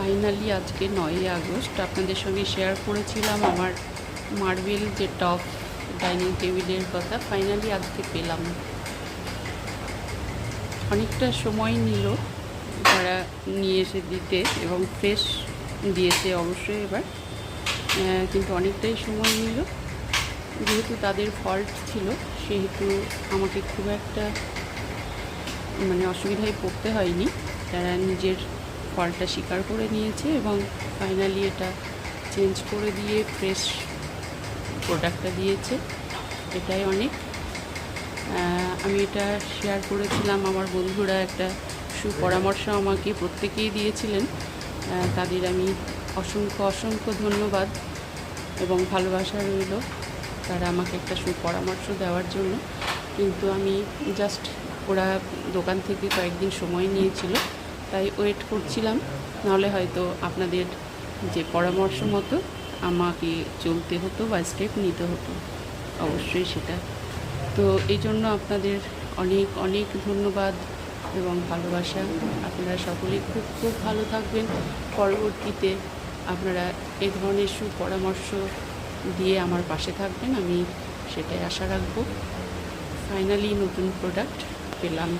Finally আজকে নয়ই August. আপনাদের সঙ্গে শেয়ার করেছিলাম আমার মার্বেল যে টপ ডাইনিং টেবিলের কথা। ফাইনালি আজকে পেলাম। অনেকটা সময় নিল তারা নিয়ে এসে দিতে এবং ফ্রেশ দিয়েছে অবশ্যই এবার। কিন্তু অনেকটাই সময় নিল। যেহেতু তাদের ফল্ট ছিল, সেহেতু আমাকে খুব একটা মানে অসুবিধায় পড়তে হয়নি। তারা নিজের ফলটা স্বীকার করে নিয়েছে এবং ফাইনালি এটা চেঞ্জ করে দিয়ে ফ্রেশ প্রোডাক্টটা দিয়েছে। এটাই অনেক। আমি এটা শেয়ার করেছিলাম। আমার বন্ধুরা একটা সুপরামর্শ আমাকে প্রত্যেকেই দিয়েছিলেন। তাদের আমি অসংখ্য অসংখ্য ধন্যবাদ এবং ভালোবাসা রইল তারা আমাকে একটা সুপরামর্শ দেওয়ার জন্য। কিন্তু আমি জাস্ট ওরা দোকান থেকে কয়েকদিন সময় নিয়েছিল। তাই ওয়েট করছিলাম। নাহলে হয়তো আপনাদের যে পরামর্শ মতো আমাকে চলতে হতো বা স্টেপ নিতে হতো। অবশ্যই সেটা। তো এই জন্য আপনাদের অনেক অনেক ধন্যবাদ এবং ভালোবাসা। আপনারা সকলে খুব খুব ভালো থাকবেন। পরবর্তীতে আপনারা এ ধরনের সুপরামর্শ দিয়ে আমার পাশে থাকবেন। আমি সেটাই আশা রাখব। ফাইনালি নতুন প্রোডাক্ট পেলাম।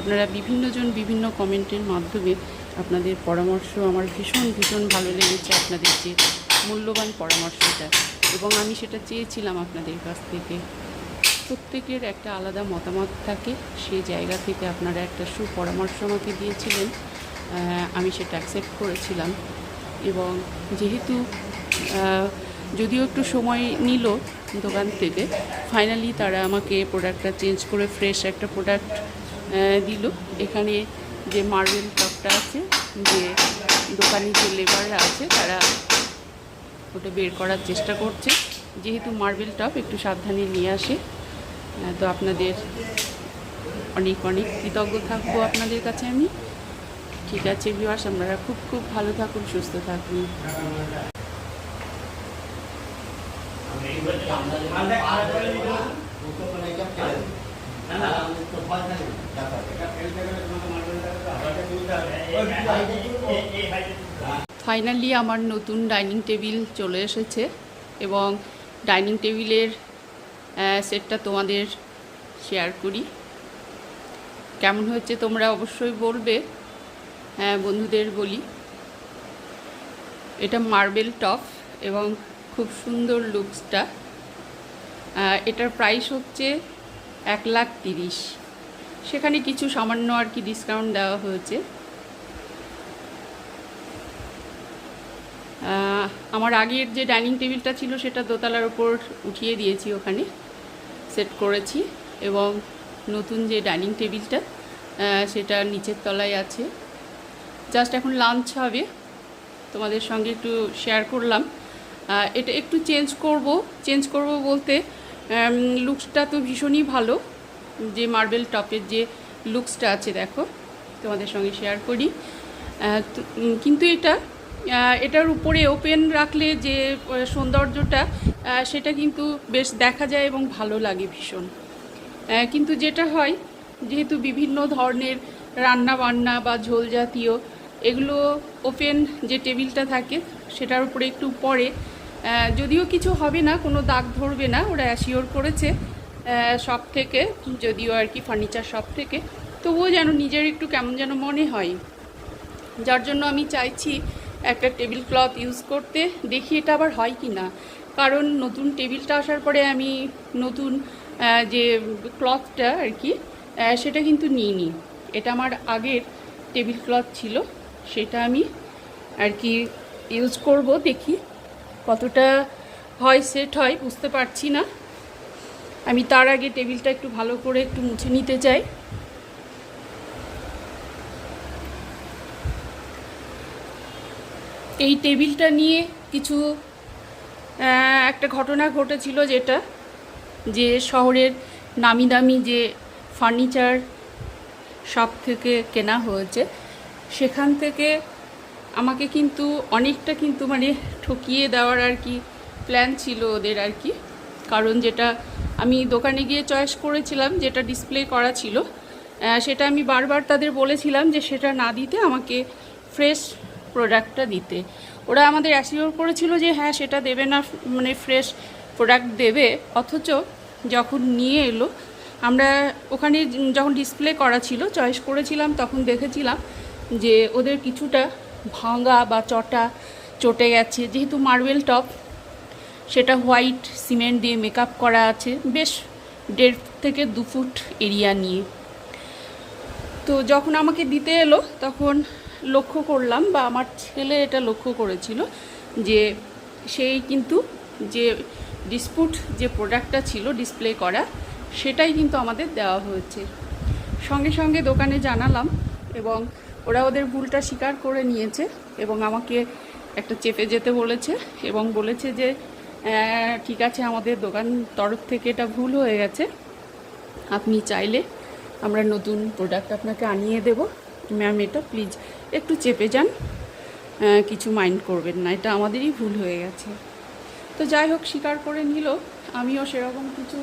আপনারা বিভিন্নজন বিভিন্ন কমেন্টের মাধ্যমে আপনাদের পরামর্শ, আমার ভীষণ ভীষণ ভালো লেগেছে আপনাদের যে মূল্যবান পরামর্শটা। এবং আমি সেটা চেয়েছিলাম আপনাদের কাছ থেকে। প্রত্যেকের একটা আলাদা মতামত থাকে সেই জায়গা থেকে আপনারা একটা সুপরামর্শ আমাকে দিয়েছিলেন আমি সেটা অ্যাকসেপ্ট করেছিলাম। এবং যেহেতু যদিও একটু সময় নিল দোকান থেকে ফাইনালি তারা আমাকে প্রোডাক্টটা চেঞ্জ করে ফ্রেশ একটা প্রোডাক্ট দিল। এখানে যে মার্বেল টপটা আছে, যে দোকানি যে লেবাররা আছে, তারা ওটা বের করার চেষ্টা করছে। যেহেতু মার্বেল টপ একটু সাবধানে নিয়ে আসে। তো আপনাদের অনেক অনেক কৃতজ্ঞ থাকব আপনাদের কাছে আমি। ঠিক আছে ভিউয়ার্স আপনারা খুব খুব ভালো থাকুন, সুস্থ থাকুন। ফাইনালি আমার নতুন ডাইনিং টেবিল চলে এসেছে এবং ডাইনিং টেবিলের সেটটা তোমাদের শেয়ার করি। কেমন হয়েছে তোমরা অবশ্যই বলবে। হ্যাঁ বন্ধুদের বলি। এটা মার্বেল টপ এবং খুব সুন্দর লুকসটা এটার প্রাইস হচ্ছে এক লাখ তিরিশ। সেখানে কিছু সামান্য আর কি ডিসকাউন্ট দেওয়া হয়েছে। আমার আগের যে ডাইনিং টেবিলটা ছিল সেটা দোতলার ওপর উঠিয়ে দিয়েছি ওখানে। সেট করেছি এবং নতুন যে ডাইনিং টেবিলটা সেটা নিচের তলায় আছে। জাস্ট এখন লাঞ্চ হবে। তোমাদের সঙ্গে একটু শেয়ার করলাম। এটা একটু চেঞ্জ করব। চেঞ্জ করব বলতে লুকসটা তো ভীষণই ভালো। যে মার্বেল টপের যে লুকসটা আছে, দেখো, তোমাদের সঙ্গে শেয়ার করি। কিন্তু এটা এটার উপরে ওপেন রাখলে যে সৌন্দর্যটা সেটা কিন্তু বেশ দেখা যায় এবং ভালো লাগে ভীষণ। কিন্তু যেটা হয়, যেহেতু বিভিন্ন ধরনের রান্না বান্না বা ঝোল জাতীয় এগুলো ওপেন যে টেবিলটা থাকে, সেটার উপরে একটু পরে যদিও কিছু হবে না, কোনো দাগ ধরবে না, ওরা অ্যাসিওর করেছে সব থেকে, যদিও আর কি ফার্নিচার শপ থেকে। তবুও যেন নিজের একটু কেমন যেন মনে হয়। যার জন্য আমি চাইছি একটা টেবিল ক্লথ ইউজ করতে, দেখি এটা আবার হয় কি না। কারণ নতুন টেবিলটা আসার পরে আমি নতুন যে ক্লথটা আর কি সেটা কিন্তু নিইনি। এটা আমার আগের টেবিল ক্লথ ছিল, সেটা আমি আর কি ইউজ করব, দেখি। কতটা হয় সেট হয় বুঝতে পারছি না। আমি তার আগে টেবিলটা একটু ভালো করে একটু মুছে নিতে চাই। এই টেবিলটা নিয়ে কিছু একটা ঘটনা ঘটেছিল যেটা, যে শহরের নামি দামি যে ফার্নিচার শপ থেকে কেনা হয়েছে, সেখান থেকে আমাকে কিন্তু অনেকটা কিন্তু মানে ঠকিয়ে দেওয়ার আর কি প্ল্যান ছিল ওদের আর কি। কারণ যেটা আমি দোকানে গিয়ে চয়েস করেছিলাম, যেটা ডিসপ্লে করা ছিল সেটা আমি বারবার তাদের বলেছিলাম যে সেটা না দিতে, আমাকে ফ্রেশ প্রোডাক্টটা দিতে। ওরা আমাদের অ্যাসিওর করেছিল যে হ্যাঁ সেটা দেবে না মানে ফ্রেশ প্রোডাক্ট দেবে। অথচ যখন নিয়ে এলো, আমরা ওখানে যখন ডিসপ্লে করা ছিল চয়েস করেছিলাম, তখন দেখেছিলাম যে ওদের কিছুটা ভাঙা বা চটা চটে গেছে। যেহেতু মার্বেল টপ, সেটা হোয়াইট সিমেন্ট দিয়ে মেকআপ করা আছে বেশ দেড় থেকে দু ফুট এরিয়া নিয়ে। তো যখন আমাকে দিতে এলো, তখন লক্ষ্য করলাম বা আমার ছেলে এটা লক্ষ্য করেছিল যে সেই কিন্তু যে ডিসপুট যে প্রোডাক্টটা ছিল ডিসপ্লে করা, সেটাই কিন্তু আমাদের দেওয়া হয়েছে। সঙ্গে সঙ্গে দোকানে জানালাম এবং ওরা ওদের ভুলটা স্বীকার করে নিয়েছে এবং আমাকে একটা চেপে যেতে বলেছে এবং বলেছে যে ঠিক আছে, আমাদের দোকান তরফ থেকে এটা ভুল হয়ে গেছে। আপনি চাইলে আমরা নতুন প্রোডাক্ট আপনাকে আনিয়ে দেব। ম্যাম এটা প্লিজ একটু চেপে যান। কিছু মাইন্ড করবেন না, এটা আমাদেরই ভুল হয়ে গেছে। তো যাই হোক, স্বীকার করে নিল। আমিও সেরকম কিছু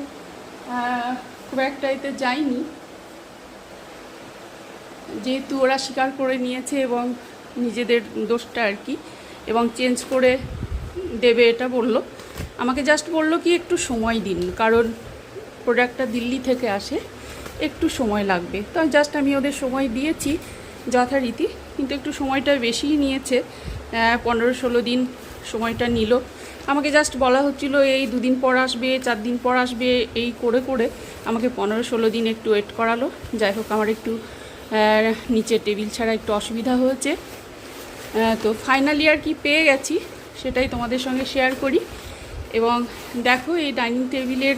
খুব একটা এতে যাইনি। যেহেতু ওরা স্বীকার করে নিয়েছে এবং নিজেদের দোষটা আর কি, এবং চেঞ্জ করে দেবে এটা বলল। আমাকে জাস্ট বলল কি, একটু সময় দিন, কারণ প্রোডাক্টটা দিল্লি থেকে আসে, একটু সময় লাগবে। তো জাস্ট আমি ওদের সময় দিয়েছি যথারীতি, কিন্তু একটু সময়টা বেশিই নিয়েছে পনেরো ষোলো দিন সময়টা নিল। আমাকে জাস্ট বলা হচ্ছিল, এই দুদিন পর আসবে, চার দিন পর আসবে, এই করে করে আমাকে পনেরো ষোলো দিন একটু ওয়েট করালো। যাই হোক, আমার একটু নিচে টেবিল ছাড়া একটু অসুবিধা হয়েছে। তো ফাইনালি আর কি পেয়ে গেছি সেটাই তোমাদের সঙ্গে শেয়ার করি। এবং দেখো এই ডাইনিং টেবিলের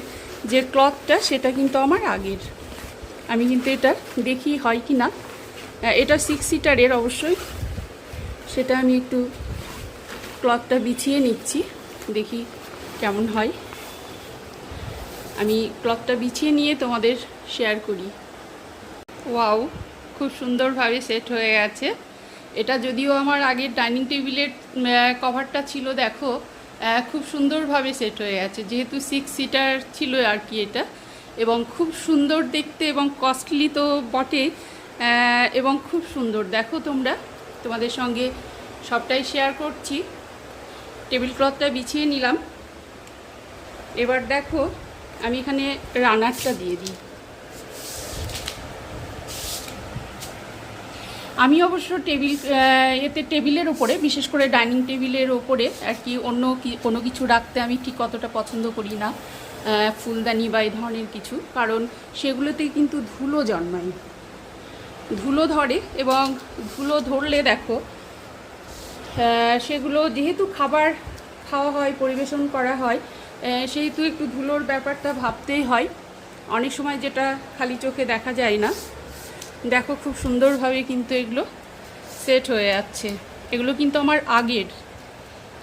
যে ক্লথটা সেটা কিন্তু আমার আগের। আমি কিন্তু এটা দেখি হয় কি না। এটা সিক্স সিটারের অবশ্যই। সেটা আমি একটু ক্লথটা বিছিয়ে নিচ্ছি। দেখি কেমন হয়। আমি ক্লথটা বিছিয়ে নিয়ে তোমাদের শেয়ার করি। ওয়াও খুব সুন্দরভাবে সেট হয়ে গেছে। এটা যদিও আমার আগের ডাইনিং টেবিলের কভারটা ছিল, দেখো খুব সুন্দরভাবে সেট হয়ে গেছে। যেহেতু সিক্স সিটার ছিল আর কি এটা, এবং খুব সুন্দর দেখতে এবং কস্টলি তো বটে এবং খুব সুন্দর। দেখো তোমরা, তোমাদের সঙ্গে সবটাই শেয়ার করছি। টেবিল ক্লথটা বিছিয়ে নিলাম। এবার দেখো, আমি এখানে রানারটা দিয়ে দিই। আমি অবশ্য টেবিল এতে টেবিলের ওপরে বিশেষ করে ডাইনিং টেবিলের ওপরে আর কি অন্য কোনো কিছু রাখতে আমি ঠিক অতটা পছন্দ করি না ফুলদানি বা এই ধরনের কিছু, কারণ সেগুলোতে কিন্তু ধুলো জন্মায়। ধুলো ধরে এবং ধুলো ধরলে দেখো সেগুলো যেহেতু খাবার খাওয়া হয়, পরিবেশন করা হয় সেহেতু একটু ধুলোর ব্যাপারটা ভাবতেই হয়। অনেক সময় যেটা খালি চোখে দেখা যায় না। দেখো খুব সুন্দরভাবে কিন্তু এগুলো সেট হয়ে যাচ্ছে। এগুলো কিন্তু আমার আগের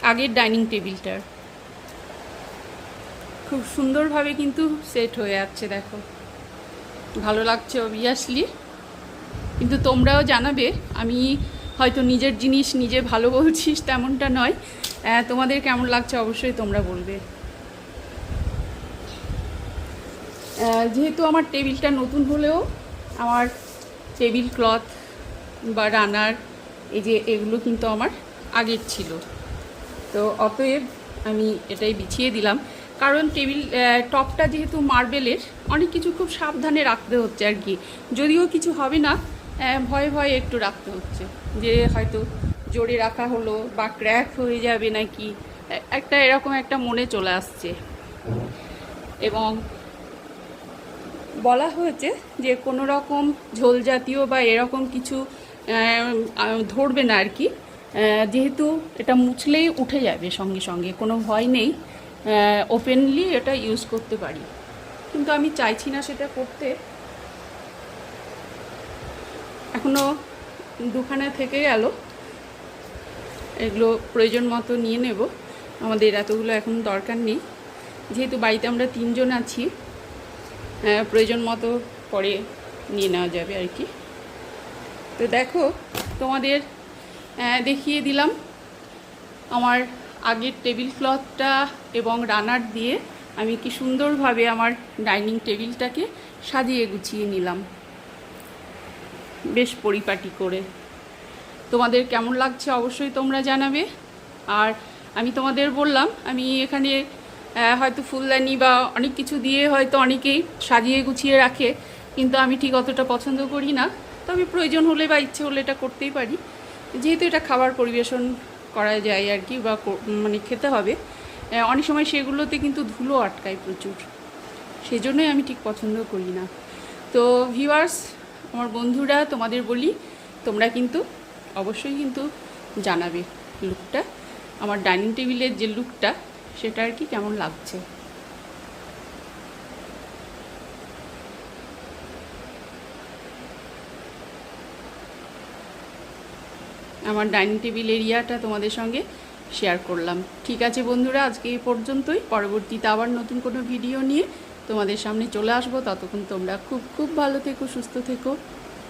আগের ডাইনিং টেবিলটার খুব সুন্দরভাবে কিন্তু সেট হয়ে যাচ্ছে, দেখো। ভালো লাগছে অবভিয়াসলি কিন্তু তোমরাও জানাবে, আমি হয়তো নিজের জিনিস নিজে ভালো বলছিস তেমনটা নয়। তোমাদের কেমন লাগছে অবশ্যই তোমরা বলবে। যেহেতু আমার টেবিলটা নতুন হলেও আমার টেবিল ক্লথ বা রানার, এই যে এগুলো কিন্তু আমার আগের ছিল। তো অতএব আমি এটাই বিছিয়ে দিলাম। কারণ টেবিল টপটা যেহেতু মার্বেলের, অনেক কিছু খুব সাবধানে রাখতে হচ্ছে আর কি। যদিও কিছু হবে না ভয়ে ভয়ে একটু রাখতে হচ্ছে। যে হয়তো জোরে রাখা হলো বা ক্র্যাক হয়ে যাবে নাকি একটা এরকম একটা মনে চলে আসছে। এবং বলা হয়েছে যে কোনো রকম ঝোল জাতীয় বা এরকম কিছু ধরবে না আর কি। যেহেতু এটা মুছলেই উঠে যাবে সঙ্গে সঙ্গে, কোনো ভয় নেই। ওপেনলি এটা ইউজ করতে পারি। কিন্তু আমি চাইছি না সেটা করতে। এখনও দুখানা থেকে গেল। এগুলো প্রয়োজন মতো নিয়ে নেব। আমাদের এতগুলো এখন দরকার নেই। যেহেতু বাড়িতে আমরা তিনজন আছি প্রয়োজন মতো পরে নিয়ে নেওয়া যাবে আর কি। তো দেখো, তোমাদের দেখিয়ে দিলাম আমার আগের টেবিল ক্লথটা এবং রানার দিয়ে আমি কি সুন্দরভাবে আমার ডাইনিং টেবিলটাকে সাজিয়ে গুছিয়ে নিলাম। বেশ পরিপাটি করে। তোমাদের কেমন লাগছে অবশ্যই তোমরা জানাবে। আর আমি তোমাদের বললাম, আমি এখানে হয়তো ফুলদানি বা অনেক কিছু দিয়ে হয়তো অনেকেই সাজিয়ে গুছিয়ে রাখে, কিন্তু আমি ঠিক অতটা পছন্দ করি না। তবে প্রয়োজন হলে বা ইচ্ছে হলে এটা করতেই পারি। যেহেতু এটা খাবার পরিবেশন করা যায় আর কি বা মানে খেতে হবে অনেক সময় সেগুলোতে কিন্তু ধুলো আটকায় প্রচুর। সেজন্যই আমি ঠিক পছন্দ করি না। তো ভিউয়ার্স আমার বন্ধুরা, তোমাদের বলি, তোমরা কিন্তু অবশ্যই কিন্তু জানাবে লুকটা আমার ডাইনিং টেবিলের যে লুকটা সেটা আর কি কেমন লাগছে? আমার ডাইনিং টেবিল এরিয়াটা তোমাদের সঙ্গে শেয়ার করলাম। ঠিক আছে বন্ধুরা, আজকে এই পর্যন্তই। পরবর্তীতে আবার নতুন কোনো ভিডিও নিয়ে তোমাদের সামনে চলে আসব। ততক্ষণ তোমরা খুব খুব ভালো থেকো, সুস্থ থেকো।